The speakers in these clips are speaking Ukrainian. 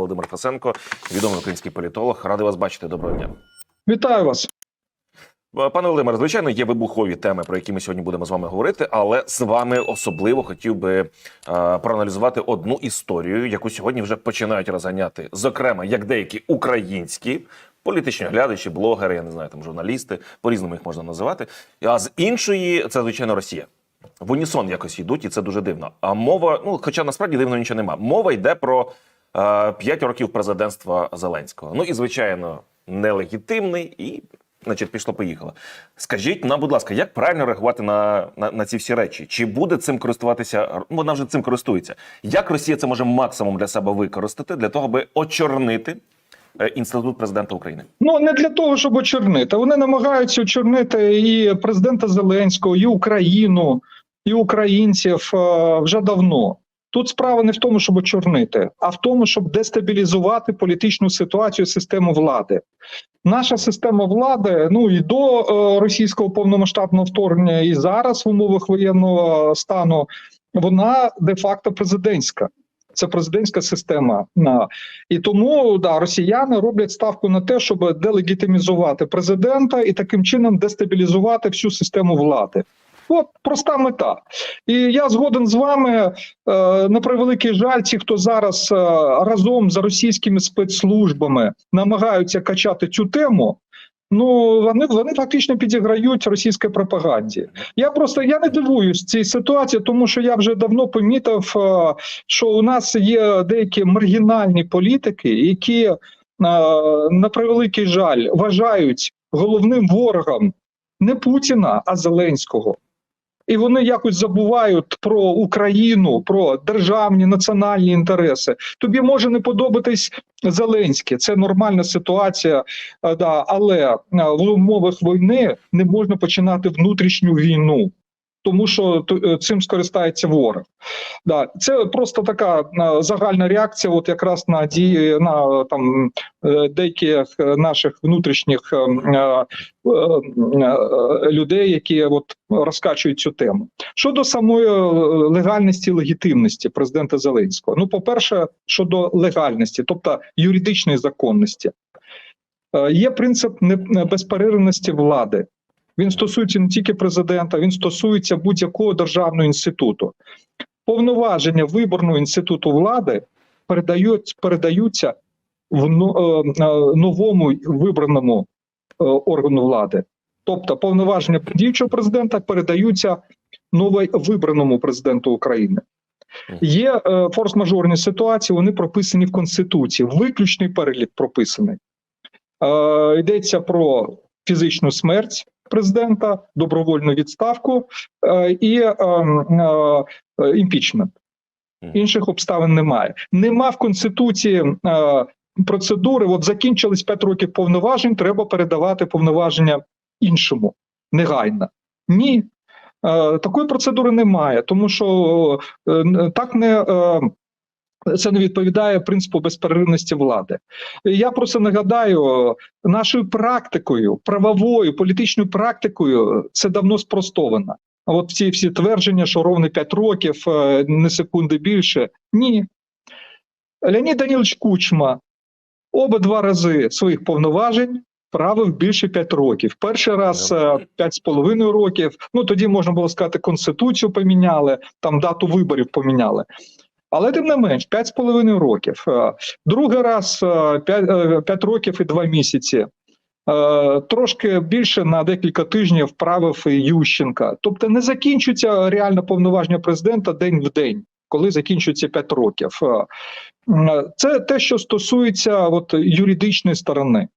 Володимир Фасенко, відомий український політолог. Радий вас бачити. Доброго дня. Вітаю вас. Е, Пане Володимире, звичайно, є вибухові теми, про які ми сьогодні будемо з вами говорити, але з вами особливо хотів би е, проаналізувати одну історію, яку сьогодні вже починають розганяти, зокрема, як деякі українські політичні глядачі, блогери, я не знаю, там журналісти, по-різному їх можна називати. А з іншої, це звичайно Росія. В унісон якось йдуть, і це дуже дивно. А мова, ну хоча насправді дивно нічого нема. Мова йде про е, 5 років президентства Зеленського. Ну і звичайно, нелегітимний і. Значить, пішло, поїхало. Скажіть нам, будь ласка, як правильно реагувати на, на, на ці всі речі? Чи буде цим користуватися? Вона вже цим користується. Як Росія це може максимум для себе використати для того, аби очорнити е, інститут президента України? Ну не для того, щоб очорнити. Вони намагаються очорнити і президента Зеленського, і Україну, і українців е, вже давно. Тут справа не в тому, щоб очорнити, а в тому, щоб дестабілізувати політичну ситуацію, систему влади. Наша система влади, ну і до е, російського повномасштабного вторгнення, і зараз в умовах воєнного стану, вона де-факто президентська. Це президентська система. І тому да, росіяни роблять ставку на те, щоб делегітимізувати президента і таким чином дестабілізувати всю систему влади. От проста мета. І я згоден з вами. Е, на превеликий жаль, ті, хто зараз е, разом з російськими спецслужбами намагаються качати цю тему. Ну вони вони фактично підіграють російській пропаганді. Я просто я не дивуюсь цій ситуації, тому що я вже давно помітив, е, що у нас є деякі маргінальні політики, які на превеликий жаль вважають головним ворогом не Путіна, а Зеленського. І вони якось забувають про Україну, про державні національні інтереси. Тобі може не подобатись Зеленський, це нормальна ситуація, е, да, але е, в умовах війни не можна починати внутрішню війну. Тому що е, цим скористається ворог. Да, це просто така е, загальна реакція, от якраз на дії на там е, деяких наших внутрішніх людей, які от розкачують цю тему. Щодо самої легальності і легітимності президента Зеленського, ну, по-перше, щодо легальності, тобто юридичної законності, є принцип безперервності влади. Він стосується не тільки президента, він стосується будь-якого державного інституту. Повноваження виборного інституту влади передають, передаються в е, е, новому вибраному е, органу влади. Тобто повноваження діючого президента передаються нововибраному президенту України. Є е, форс-мажорні ситуації, вони прописані в Конституції. Виключний перелік прописаний. Е, йдеться про фізичну смерть президента, добровольну відставку е, і е, е, імпічмент. Інших обставин немає. Нема в конституції е, процедури. От закінчились 5 років повноважень. Треба передавати повноваження іншому негайно. Ні. Е, такої процедури немає, тому що е, так не. Е, це не відповідає принципу безперервності влади. Я просто нагадаю, нашою практикою, правовою політичною практикою, це давно спростовано. А от ці всі твердження, що ровно 5 років, е, не секунди більше. Ні. Леонід Данілович Кучма обидва рази своїх повноважень правив більше 5 років. Перший раз е, п'ять з половиною років. Ну тоді можна було сказати, конституцію поміняли, там дату виборів поміняли. Але тим не менш, 5,5 років. Е, Другий раз 5, років і 2 місяці. Е, Трошки більше на декілька тижнів правив Ющенка. Тобто не закінчується реально повноваження президента день в день, коли закінчується 5 років. Е, Це те, що стосується от, юридичної сторони.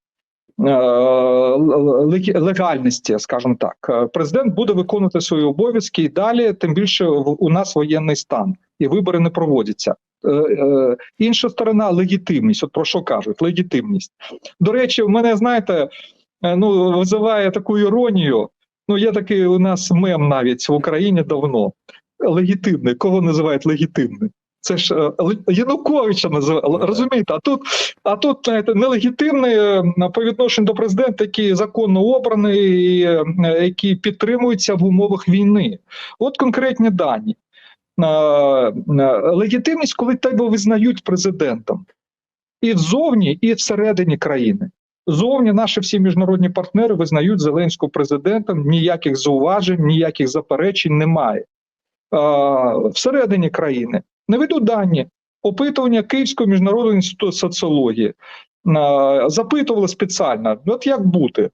е, лег- Легальності, скажімо так, Е, президент буде виконувати свої обов'язки і далі, тим більше у нас воєнний стан і вибори не проводяться. Е, е, Інша сторона легітимність. От про що кажуть? Легітимність. До речі, в мене знаєте, е, ну визиває таку іронію. Ну, є такий у нас мем навіть в Україні давно. Легітимний. Кого називають легітимним? Це ж е, Януковича називають. Ну. Розумієте? А тут, а тут нелегітимний е, по відношенню до президента, який законно обраний, який підтримується в умовах війни. От конкретні дані. Легітимність, коли тебе визнають президентом. і ззовні, і всередині країни. Зовні наші всі міжнародні партнери визнають Зеленського президентом. Ніяких зауважень, ніяких заперечень немає. Всередині країни наведу дані опитування Київського міжнародного інституту соціології. Запитували спеціально: от як бути?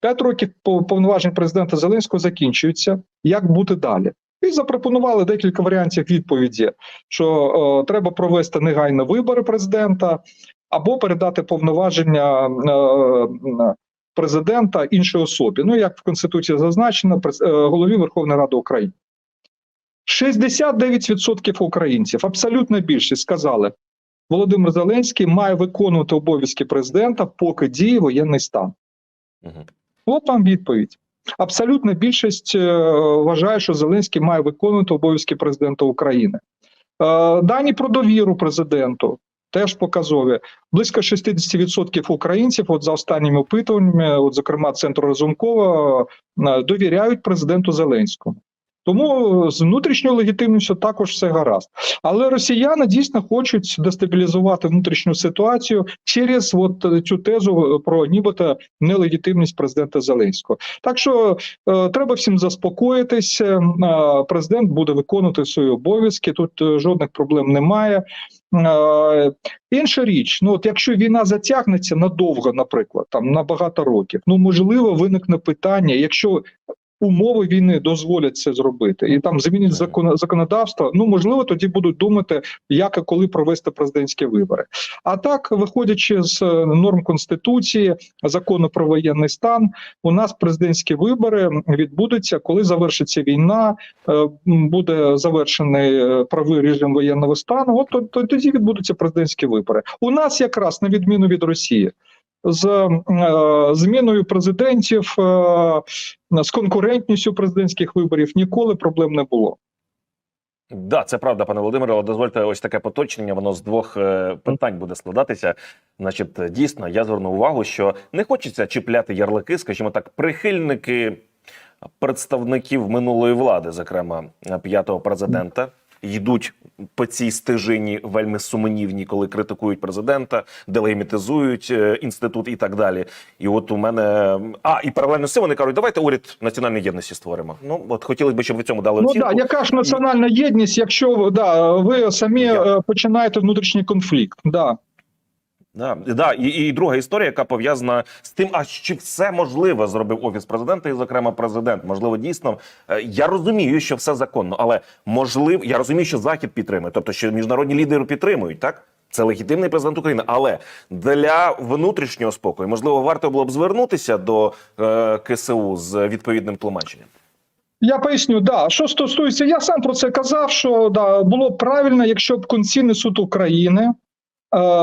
П'ять років повноважень президента Зеленського закінчуються. Як бути далі? І запропонували декілька варіантів відповіді: що е, треба провести негайно вибори президента або передати повноваження е, президента іншій особі. Ну як в конституції зазначено, през- е, голові Верховної Ради України. 69% українців, абсолютна більшість, сказали, Володимир Зеленський має виконувати обов'язки президента, поки діє воєнний стан. Мгм. От вам відповідь. Абсолютна більшість е, вважає, що Зеленський має виконувати обов'язки президента України. Е, дані про довіру президенту теж показові. Близько 60% українців, от за останніми опитуваннями, от зокрема Центру Разумкова, е, довіряють президенту Зеленському. Тому з внутрішньою легітимністю також все гаразд. Але росіяни дійсно хочуть дестабілізувати внутрішню ситуацію через от е, цю тезу про нібито нелегітимність президента Зеленського. Так що е, треба всім заспокоїтись. е, Президент буде виконувати свої обов'язки. Тут е, жодних проблем немає. Е, Інша річ, ну от якщо війна затягнеться надовго, наприклад, там на багато років, ну можливо, виникне питання, якщо умови війни дозволять це зробити, і там змінять закон, законодавство. Ну можливо, тоді будуть думати, як і коли провести президентські вибори. А так, виходячи з е, норм конституції, закону про воєнний стан, у нас президентські вибори відбудуться, коли завершиться війна, е, буде завершений е, правий режим воєнного стану. От то- то- тоді відбудуться президентські вибори. У нас якраз на відміну від Росії. З е, зміною президентів, е, з конкурентністю президентських виборів ніколи проблем не було. Да, це правда, пане Володимире. але Дозвольте ось таке поточнення. Воно з двох е, питань буде складатися. Значить, дійсно, я звернув увагу, що не хочеться чіпляти ярлики, скажімо так, прихильники представників минулої влади, зокрема п'ятого президента. Йдуть по цій стежині вельми сумнівні, коли критикують президента, делегімітизують е, інститут і так далі. І от у мене а і паралельно з цим вони кажуть, давайте уряд національної єдності створимо. Ну от хотілося б, щоб ви цьому дали Ну оцінку. да, яка ж національна єдність, якщо да, ви самі Я- е, починаєте внутрішній конфлікт? Да. Да, да, і, і друга історія, яка пов'язана з тим, а чи все можливе зробив офіс президента, і зокрема президент. Можливо, дійсно Е, я розумію, що все законно, але можливо, я розумію, що захід підтримує, тобто що міжнародні лідери підтримують, так. Це легітимний президент України, але для внутрішнього спокою можливо варто було б звернутися до е, КСУ з відповідним тлумаченням. Я поясню, да, що стосується, я сам про це казав, що да, було правильно, якщо б Конституційний суд України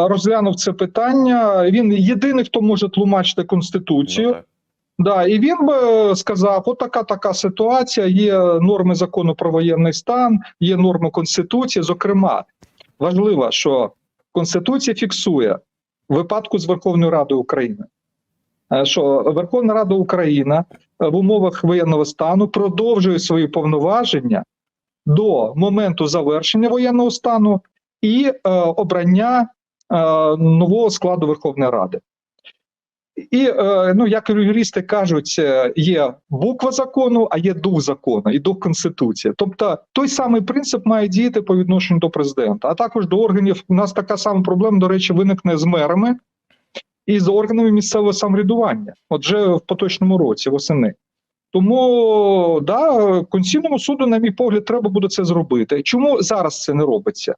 розглянув це питання. Він єдиний, хто може тлумачити Конституцію. Ну, так. Да, і він би сказав: от така така ситуація. Є норми закону про воєнний стан, є норми конституції. Зокрема, важливо, що конституція фіксує в випадку з Верховною Радою України, е, що Верховна Рада України е, в умовах воєнного стану продовжує свої повноваження до моменту завершення воєнного стану і е, обрання е, нового складу Верховної Ради. І е, ну як юристи кажуть, е, є буква закону, а є дух закону і дух конституції. Тобто той самий принцип має діяти по відношенню до президента, а також до органів. У нас така сама проблема, до речі, виникне з мерами і з органами місцевого самоврядування, от вже в поточному році, восени. Тому да, Конституційному суду, на мій погляд, треба буде це зробити. Чому зараз це не робиться?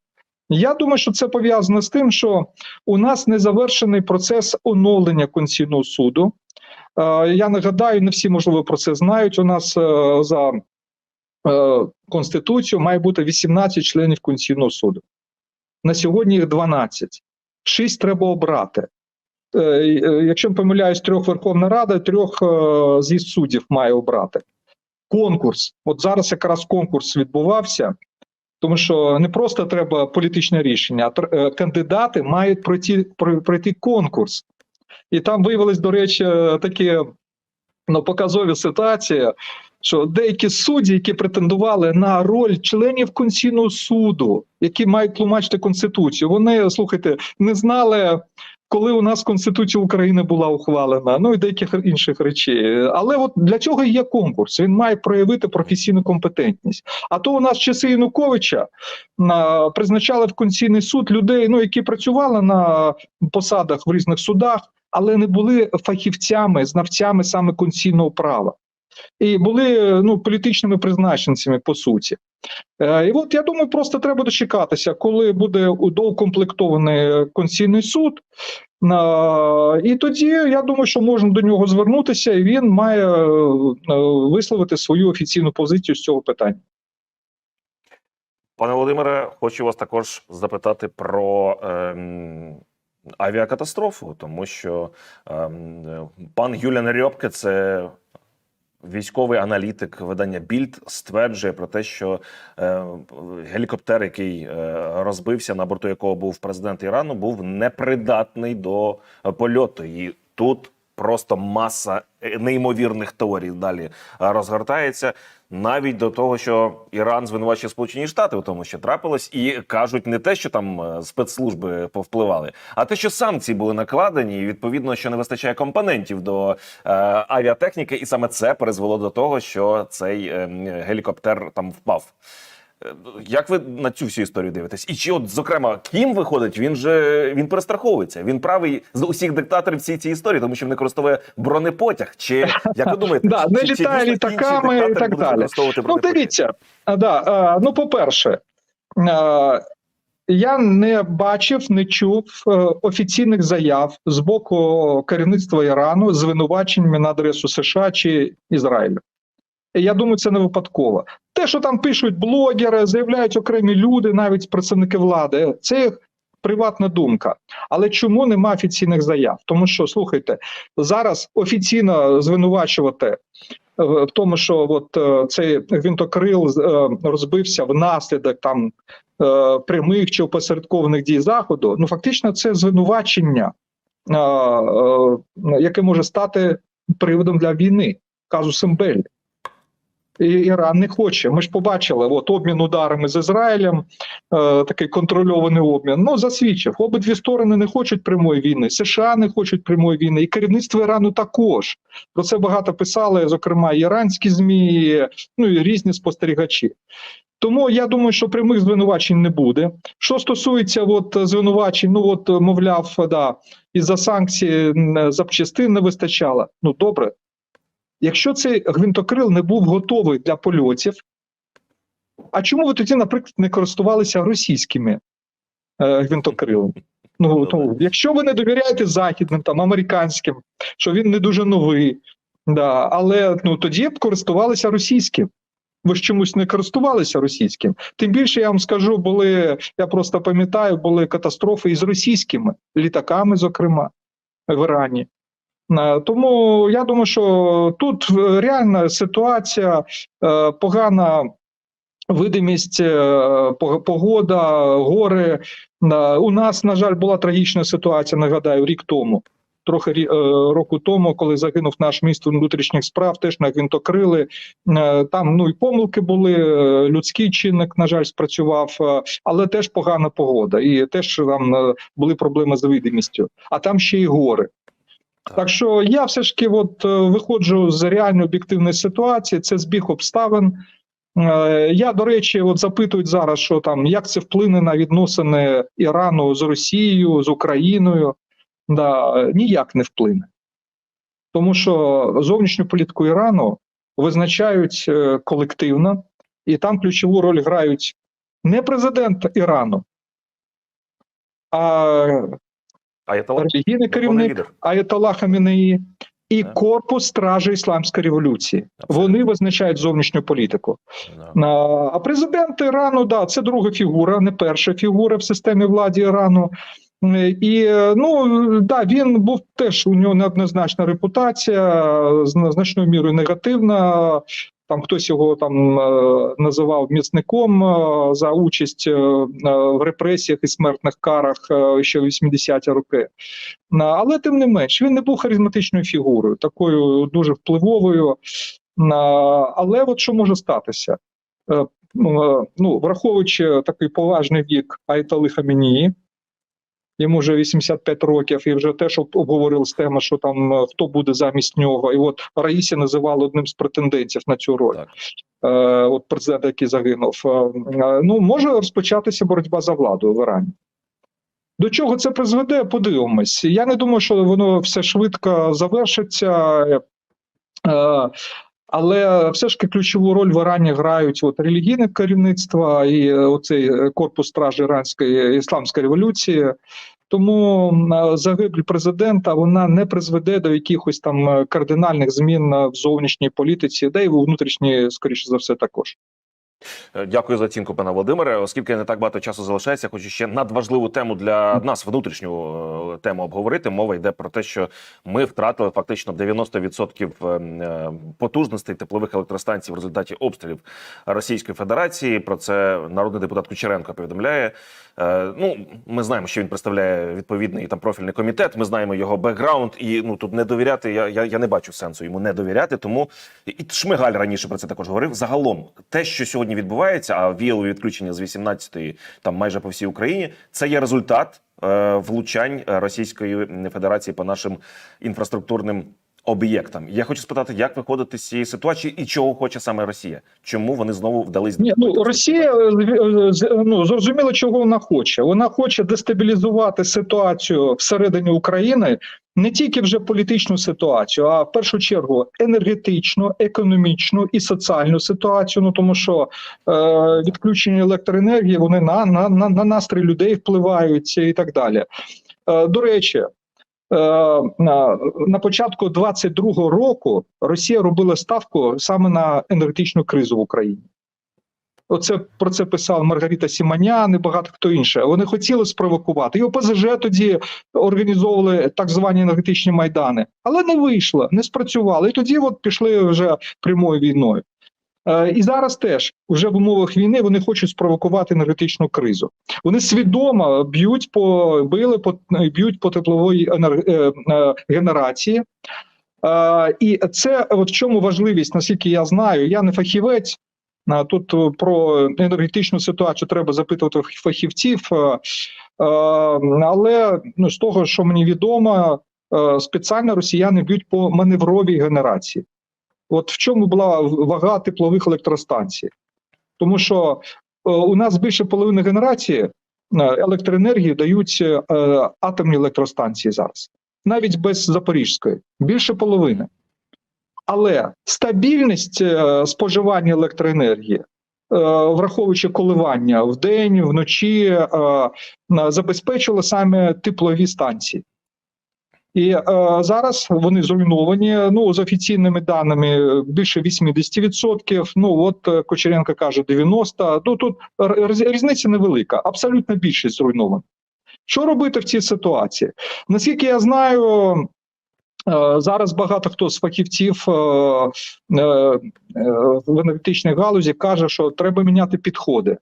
Я думаю, що це пов'язано з тим, що у нас не завершений процес оновлення Конституційного суду. Е, Я нагадаю, не всі можливо про це знають. У нас е, за е, конституцією має бути 18 членів Конституційного суду. На сьогодні їх 12. Шість треба обрати. Якщо не помиляюсь, трьох Верховна Рада, трьох з'їзд суддів має обрати. Конкурс. От зараз якраз конкурс відбувався. Тому що не просто треба політичне рішення, а е, кандидати мають пройти про- пройти конкурс. І там виявилось, до речі, такі ну, показові ситуації. що деякі судді, які претендували на роль членів Конституційного суду, які мають тлумачити конституцію, вони слухайте, не знали. Коли у нас Конституція України була ухвалена, ну і деяких інших речей, але от для цього є конкурс. Він має проявити професійну компетентність. А то у нас часи Януковича на, призначали в Конституційний суд людей, ну які працювали на посадах в різних судах, але не були фахівцями, знавцями саме конституційного права. І були ну політичними призначенцями по суті. Е, І от я думаю, просто треба дочекатися, коли буде доукомплектований Конституційний суд. Е, І тоді я думаю, що можна до нього звернутися, і він має е, висловити свою офіційну позицію з цього питання. Пане Володимире, хочу вас також запитати про ем, авіакатастрофу, тому що е, пан Юліан Рьопке, це військовий аналітик видання Більд, стверджує про те, що е, гелікоптер, який е, розбився, на борту якого був президент Ірану, був непридатний до польоту. І тут просто маса е, неймовірних теорій далі е, розгортається. Навіть до того, що Іран звинувачує Сполучені Штати у тому, що трапилось, і кажуть не те, що там е, спецслужби повпливали, а те, що санкції були накладені, і відповідно, що не вистачає компонентів до е, авіатехніки, і саме це призвело до того, що цей е, гелікоптер там впав. Як ви на цю всю історію дивитесь? І чи от зокрема Кім виходить? Він же він перестраховується. Він правий з усіх диктаторів всієї цієї історії, тому що він не користує бронепотяг. Чи як ви думаєте, Да, не чи- чи літає інші літаками і так далі. Ну, дивіться, да, ну, по-перше, я не бачив, не чув е, офіційних заяв з боку керівництва Ірану з звинуваченнями на адресу США чи Ізраїлю. Я думаю, це не випадково. Те, що там пишуть блогери, заявляють окремі люди, навіть представники влади, це їх приватна думка. Але чому нема офіційних заяв? Тому що слухайте, зараз офіційно звинувачувати е, в тому, що от е, цей гвинтокрил е, розбився внаслідок там прямих чи опосередкованих дій заходу. Ну фактично, це звинувачення, яке може стати приводом для війни, казусом Беллі. Іран не хоче. Ми ж побачили, от обмін ударами з Ізраїлем, е, такий контрольований обмін. Ну засвідчив. Обидві сторони не хочуть прямої війни. США не хочуть прямої війни, і керівництво Ірану також. Про це багато писали, зокрема, іранські змі, ну і різні спостерігачі. Тому я думаю, що прямих звинувачень не буде. Що стосується от звинувачень, ну от мовляв, да, із-за санкцій запчастин не вистачало. Ну добре. Якщо цей гвинтокрил не був готовий для польотів, а чому ви тоді, наприклад, не користувалися російськими е, гвинтокрилами? Ну, ну, якщо ви не довіряєте західним, там американським, що він не дуже новий, да, але ну тоді б користувалися російським. Ви ж чомусь не користувалися російським. Тим більше я вам скажу, були я просто пам'ятаю, були катастрофи із російськими літаками, зокрема в Ірані. Е, Тому я думаю, що тут е, реальна ситуація, е, погана видимість, погода, гори. У нас, на жаль, була трагічна ситуація, нагадаю, рік тому. Трохи року тому, коли загинув наш міністр внутрішніх справ, теж на гвинтокрили. Е, Там ну і помилки були, людський чинник, на жаль, спрацював, але теж погана погода, і теж там були проблеми з видимістю. А там ще й гори. Так що я все ж таки от е, виходжу з реальної об'єктивної ситуації, це збіг обставин. Е, Я, до речі, от запитують зараз, що там як це вплине на відносини Ірану з Росією, з Україною. Да, ніяк не вплине. Тому що зовнішню політику Ірану визначають е, колективно, і там ключову роль грають не президент Ірану, а Аятолла? релігійний керівник лідер. Хамінеї і корпус стражі Ісламської революції. Вони визначають зовнішню політику. А а президент Ірану, да, це друга фігура, не перша фігура в системі влади Ірану. І ну да, він був теж у нього неоднозначна репутація, зна- значною мірою негативна. Там хтось його там е, називав міцником е, за участь е, в репресіях і смертних карах ще в 80-ті роки. Але тим не менш він не був харизматичною фігурою, такою дуже впливовою. Але от що може статися? Ну, враховуючи такий поважний вік Айтали Хамінії, йому вже 85 років, і вже теж обговорили з теми, що там е, хто буде замість нього. І от Раїсі називали одним з претендентів на цю роль. Так. Е, От президент, який загинув. Е, Ну, може розпочатися боротьба за владу в Ірані. До чого це призведе? Подивимось. Я не думаю, що воно все швидко завершиться. Е, але все ж таки ключову роль в Ірані грають от релігійне керівництво і оцей корпус стражі іранської ісламської революції. Тому загибель президента вона не призведе до якихось там е, кардинальних змін е, в зовнішній політиці, де й у внутрішній, скоріше за все, також. Е, Дякую за оцінку, пане Володимире. Оскільки не так багато часу залишається, хочу ще надважливу тему для нас, внутрішню е, тему обговорити. Мова йде про те, що ми втратили фактично 90% е, потужностей теплових електростанцій в результаті обстрілів Російської Федерації. Про це народний депутат Кучеренко повідомляє. Ну, ми знаємо, що він представляє відповідний там профільний комітет. Ми знаємо його бекграунд, і ну тут не довіряти. Я, я, я не бачу сенсу йому не довіряти. Тому і Шмигаль раніше про це також говорив. Загалом, те, що сьогодні відбувається, а віялові відключення з 18-ї там майже по всій Україні, це є результат е, влучань е, Російської Федерації по нашим інфраструктурним. Об'єктам я хочу спитати, як виходити з цієї ситуації і чого хоче саме Росія? Чому вони знову вдались Ні, ну Росія е, е, ну зрозуміло, чого вона хоче. Вона хоче дестабілізувати ситуацію всередині України не тільки вже політичну ситуацію, а в першу чергу енергетичну, економічну і соціальну ситуацію. Ну тому що е, відключення електроенергії вони на, на, на, на настрій людей впливають і так далі. Е, до речі. Е, На, початку 22-го року Росія робила ставку саме на енергетичну кризу в Україні. Оце про це писав Маргарита Сіманян і багато хто інше. Вони хотіли спровокувати. І ОПЗЖ тоді організовували так звані енергетичні майдани, але не вийшло, не спрацювало. І тоді от пішли вже прямою війною. Е, І зараз теж вже в умовах війни вони хочуть спровокувати енергетичну кризу. Вони свідомо б'ють по били по б'ють по теплової енер... е, е, генерації. І це от в чому важливість, наскільки я знаю, я не фахівець. Тут про енергетичну ситуацію треба запитувати фахівців, але ну, з того, що мені відомо, спеціально росіяни б'ють по маневровій генерації. От в чому була вага теплових електростанцій? Тому що е, у нас більше половини генерації е, електроенергії дають е, атомні електростанції зараз, навіть без Запорізької, більше половини. Але стабільність споживання електроенергії, враховуючи коливання вдень, вночі, е, на- забезпечували саме теплові станції. І е, зараз вони зруйновані. Ну з офіційними даними більше 80%. Ну от е, Кочеренко каже 90%. Ну тут різниця невелика. Абсолютна більшість зруйнована. Що робити в цій ситуації? Наскільки я знаю, Е, Зараз багато хто з фахівців е, е, е, в енергетичній галузі каже, що треба міняти підходи е,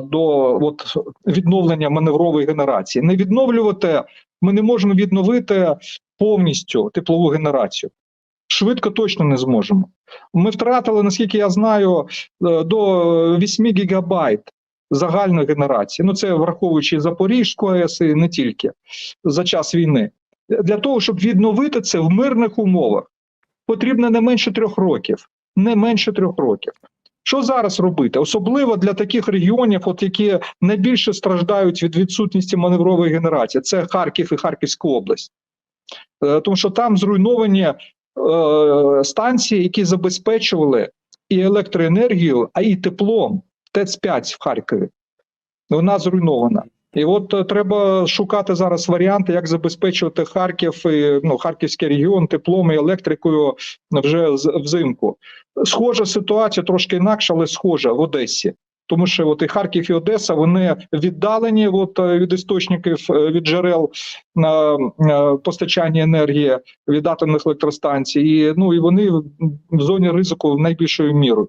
до от, відновлення маневрової генерації. Не відновлювати, ми не можемо відновити повністю теплову генерацію. Швидко точно не зможемо. Ми втратили, наскільки я знаю, е, до 8 гігабайт загальної генерації. Ну це враховуючи Запорізьку АЕС і не тільки за час війни для того, щоб відновити це в мирних умовах, потрібно не менше трьох років. Не менше трьох років. Що зараз робити? Особливо для таких регіонів, от які найбільше страждають від відсутності маневрової генерації, це Харків і Харківська область, Е, тому що там зруйновані е, станції, які забезпечували і електроенергію, а і теплом. ТЕЦ-5 в Харкові. Вона зруйнована. І от е, треба шукати зараз варіанти, як забезпечувати Харків і ну, Харківський регіон теплом і електрикою вже взимку. Схожа ситуація, трошки інакша, але схожа в Одесі. Тому що от і Харків і Одеса вони віддалені от, е, від істочників, е, від джерел на постачання енергії від атомних електростанцій. І, ну, і вони в зоні ризику найбільшою мірою.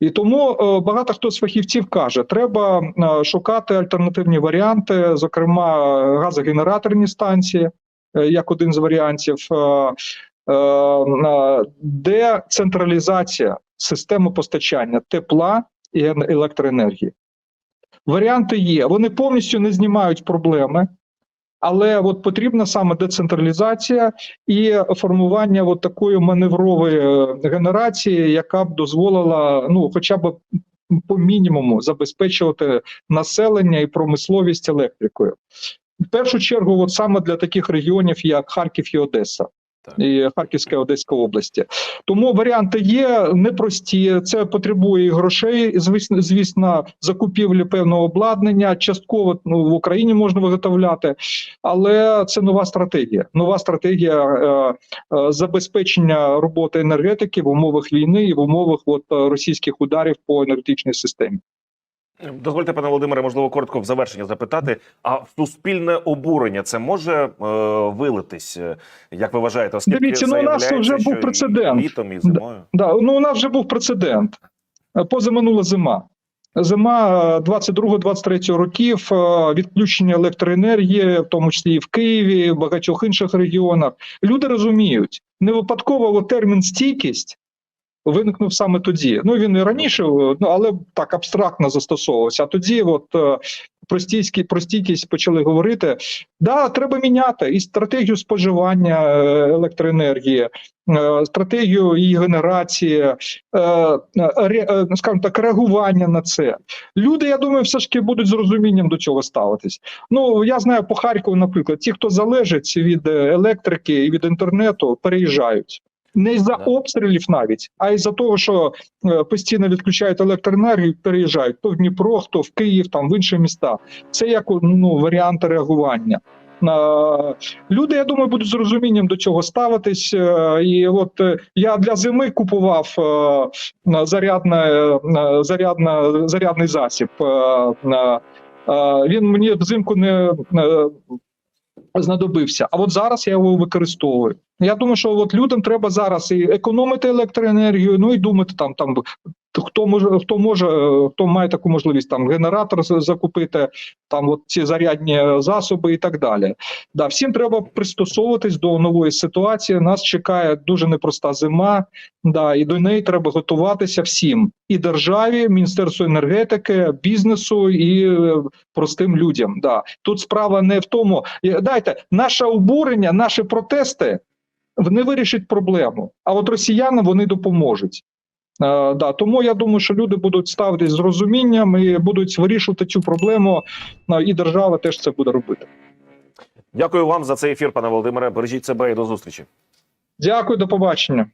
І тому е, багато хто з фахівців каже, треба е, шукати альтернативні варіанти, зокрема газогенераторні станції, е, як один з варіантів. Е, е, е, системи постачання тепла і електроенергії. Варіанти є. Вони повністю не знімають проблеми, але от потрібна саме децентралізація і формування от такої маневрової е, генерації, яка б дозволила ну, хоча б по мінімуму забезпечувати населення і промисловість електрикою. В першу чергу, от саме для таких регіонів, як Харків і Одеса. І Харківська Одеська області. Тому варіанти є непрості. Це потребує грошей, звісно, звісно, закупівлі певного обладнання. Частково ну, в Україні можна виготовляти, але це нова стратегія. Нова стратегія е, е, забезпечення роботи енергетики в умовах війни і в умовах от, російських ударів по енергетичній системі. Дозвольте, пане Володимире, можливо, коротко в завершення запитати. А суспільне обурення це може е, вилитись, е, як ви вважаєте, оскільки Дивіться, ну, у нас вже був і прецедент. літом і зимою. Да, ну у нас вже був прецедент. Е, Позаминула зима. Зима 22-23 років, е, відключення електроенергії, в тому числі і в Києві, і в багатьох інших регіонах. Люди розуміють, не випадково термін стійкість виникнув саме тоді. Ну він і раніше, ну але так абстрактно застосовувався. А тоді, от е, про стійкість, про стійкість почали говорити. Да, треба міняти і стратегію споживання е, електроенергії, е, стратегію її генерації, е, скажімо так, реагування на це. Люди, я думаю, все ж таки будуть з розумінням до цього ставитись. Ну я знаю по Харкову, наприклад, ті, хто залежить від електрики і від інтернету, переїжджають. Не за обстрілів навіть, а й за того, що е, постійно відключають електроенергію, переїжджають то в Дніпро, хто в Київ, там в інші міста. Це як ну варіанти реагування. Люди, я думаю, будуть з розумінням до цього ставитись. Е, І от е, я для зими купував зарядне, зарядне, зарядний засіб. Він мені взимку не знадобився. А от зараз я його використовую. Я думаю, що от людям треба зараз і економити електроенергію, ну і думати там, там хто може, хто може, е, хто має таку можливість там генератор закупити, там от ці зарядні засоби і так далі. Да, всім треба пристосовуватись до нової ситуації. Нас чекає дуже непроста зима. Да, і до неї треба готуватися всім і державі, міністерству енергетики, бізнесу і е, простим людям. Да, тут справа не в тому. Е, Дайте наше обурення, наші протести не вирішать проблему. А от росіянам вони допоможуть. Е, да, тому я думаю, що люди будуть ставитись з розумінням і будуть вирішувати цю проблему, е, і держава теж це буде робити. Дякую вам за цей ефір, пане Володимире. Бережіть себе і до зустрічі. Дякую, до побачення.